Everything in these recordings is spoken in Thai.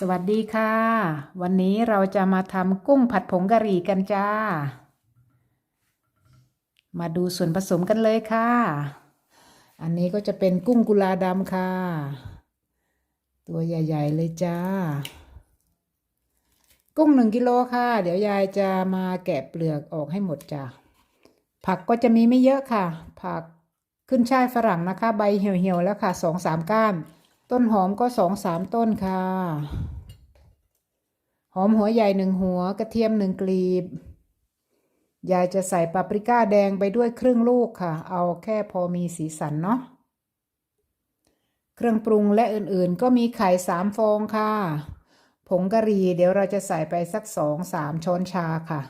สวัสดีค่ะ วันนี้เราจะมาทำกุ้งผัดผงกะหรี่กันจ้า มาดูส่วนผสมกันเลยค่ะ อันนี้ก็จะเป็นกุ้งกุลาดำค่ะ ตัวใหญ่ ๆ เลยจ้า กุ้งหนึ่งกิโลค่ะ เดี๋ยวยายจะมาแกะเปลือกออกให้หมดจ้าผักก็จะมีไม่เยอะค่ะ ผักขึ้นช่ายฝรั่งนะคะ ใบเหี่ยวๆแล้วค่ะสองสามก้าน ต้นหอมก็สองสามต้นค่ะ หอมหัวใหญ่หนึ่งหัวกระเทียมหนึ่งกลีบ ยายจะใส่ปาปริก้าแดงไปด้วยครึ่งลูกค่ะ เอาแค่พอมีสีสันเนาะ เครื่องปรุงและอื่นๆ ก็มีไข่สามฟองค่ะ ผงกะหรี่เดี๋ยวเราจะใส่ไปสักสองสามช้อนชาค่ะ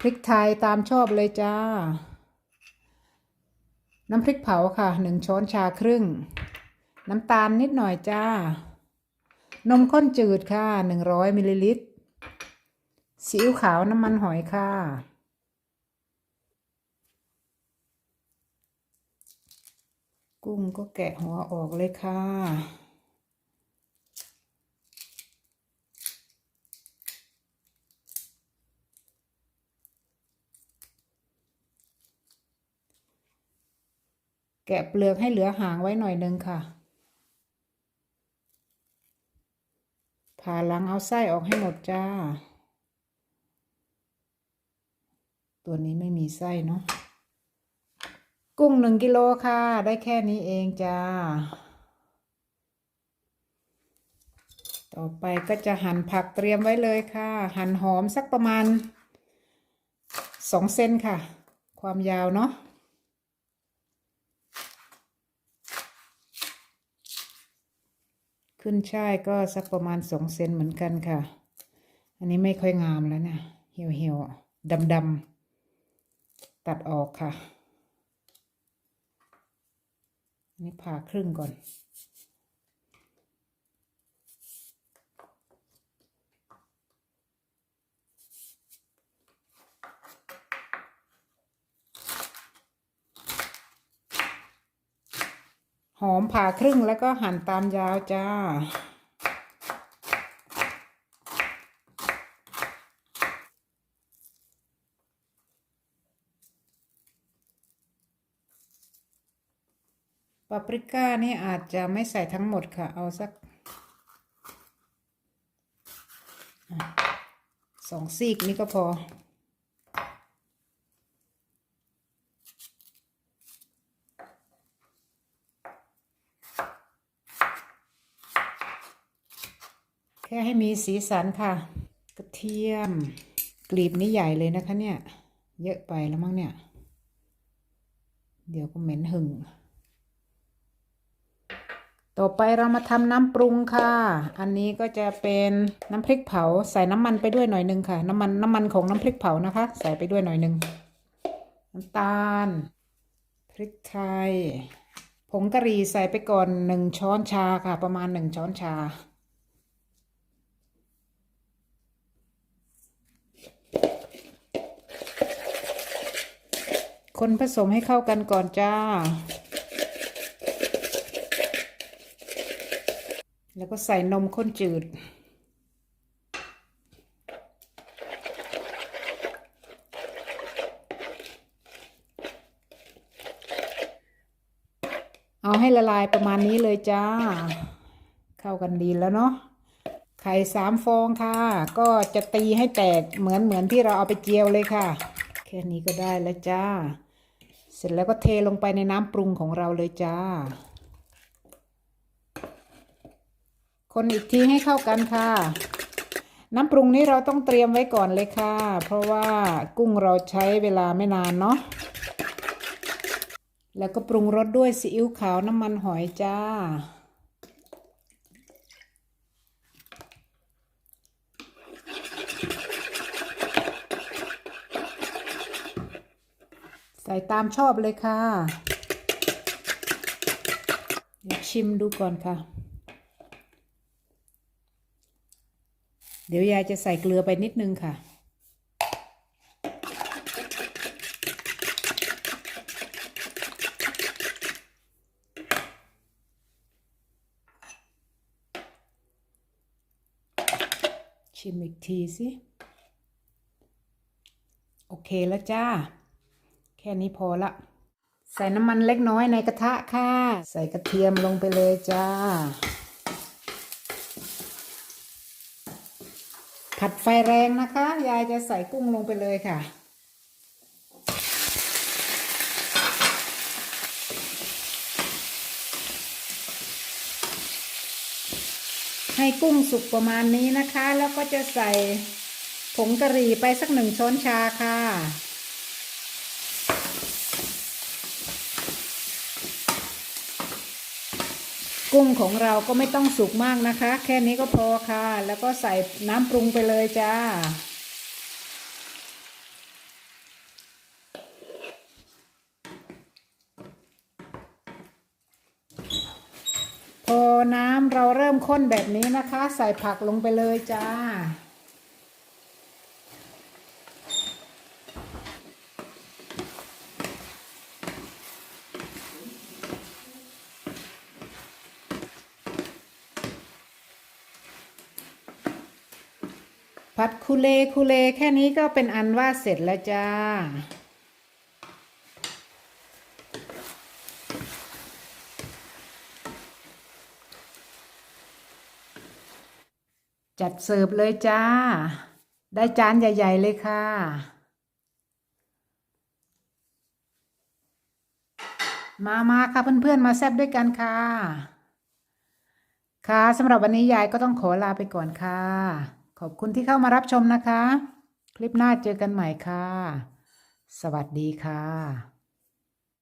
พริกไทยตามชอบเลยจ้า น้ำพริกเผาค่ะหนึ่งช้อนชาครึ่ง น้ำตาลนิดหน่อยจ้า นมข้นจืดค่ะหนึ่งร้อยมิลลิลิตรซีอิ๊วขาวน้ำมันหอยค่ะ กุ้งก็แกะหัวออกเลยค่ะแกะเปลือกให้เหลือหางไว้หน่อยนึงค่ะ ผ่าหลังเอาไส้ออกให้หมดจ้า ตัวนี้ไม่มีไส้เนาะ กุ้งหนึ่งกิโลค่ะ ได้แค่นี้เองจ้า ต่อไปก็จะหั่นผักเตรียมไว้เลยค่ะ หั่นหอมสักประมาณสองเซนค่ะ ความยาวเนาะ ขึ้นช่ายก็สักประมาณสองเซนเหมือนกันค่ะ อันนี้ไม่ค่อยงามแล้วนะเหี่ยวเหี่ยวดำดำๆตัดออกค่ะ อันนี้ผ่าครึ่งก่อน หอมผ่าครึ่งแล้วก็หั่นตามยาวจ้า ปาปริก้านี่อาจจะไม่ใส่ทั้งหมดค่ะ เอาสักสองซีกนี่ก็พอ ให้มีสีสันค่ะ กระเทียม กลีบนี้ใหญ่เลยนะคะเนี่ย เยอะไปแล้วมั้งเนี่ย เดี๋ยวก็เหม็นหึงต่อไปเรามาทำน้ำปรุงค่ะ อันนี้ก็จะเป็นน้ำพริกเผา ใส่น้ำมันไปด้วยหน่อยหนึ่งค่ะ น้ำมันน้ำมันของน้ำพริกเผานะคะ ใส่ไปด้วยหน่อยหนึ่งน้ำตาล พริกไทย ผงกะหรี่ใส่ไปก่อนหนึ่งช้อนชาค่ะ ประมาณหนึ่งช้อนชา คนผสมให้เข้ากันก่อนจ้า แล้วก็ใส่นมข้นจืด เอาให้ละลายประมาณนี้เลยจ้า เข้ากันดีแล้วเนาะไข่สามฟองค่ะ ก็จะตีให้แตกเหมือนเหมือนที่เราเอาไปเจียวเลยค่ะ แค่นี้ก็ได้แล้วจ้า เสร็จแล้วก็เทลงไปในน้ำปรุงของเราเลยจ้า คนอีกทีให้เข้ากันค่ะ น้ำปรุงนี้เราต้องเตรียมไว้ก่อนเลยค่ะ เพราะว่ากุ้งเราใช้เวลาไม่นานเนาะ แล้วก็ปรุงรสด้วยซีอิ๊วขาวน้ำมันหอยจ้า ใส่ตามชอบเลยค่ะ เดี๋ยวชิมดูก่อนค่ะ เดี๋ยวยายจะใส่เกลือไปนิดนึงค่ะ ชิมอีกทีสิ โอเคแล้วจ้า แค่นี้พอละ ใส่น้ำมันเล็กน้อยในกระทะค่ะ ใส่กระเทียมลงไปเลยจ้า ผัดไฟแรงนะคะ ยายจะใส่กุ้งลงไปเลยค่ะให้กุ้งสุกประมาณนี้นะคะ แล้วก็จะใส่ผงกะหรี่ไปสักหนึ่งช้อนชาค่ะ กุ้งของเราก็ไม่ต้องสุกมากนะคะ แค่นี้ก็พอค่ะ แล้วก็ใส่น้ำปรุงไปเลยจ้า พอน้ำเราเริ่มข้นแบบนี้นะคะ ใส่ผักลงไปเลยจ้า ผัดคุเลคุเลแค่นี้ก็เป็นอันว่าเสร็จแล้วจ้า จัดเสิร์ฟเลยจ้า ได้จานใหญ่ ๆ เลยค่ะมามาค่ะเพื่อนๆ มาแซบด้วยกันค่ะ ค่ะสำหรับวันนี้ยายก็ต้องขอลาไปก่อนค่ะ ขอบคุณที่เข้ามารับชมนะคะ คลิปหน้าเจอกันใหม่ค่ะ สวัสดีค่ะ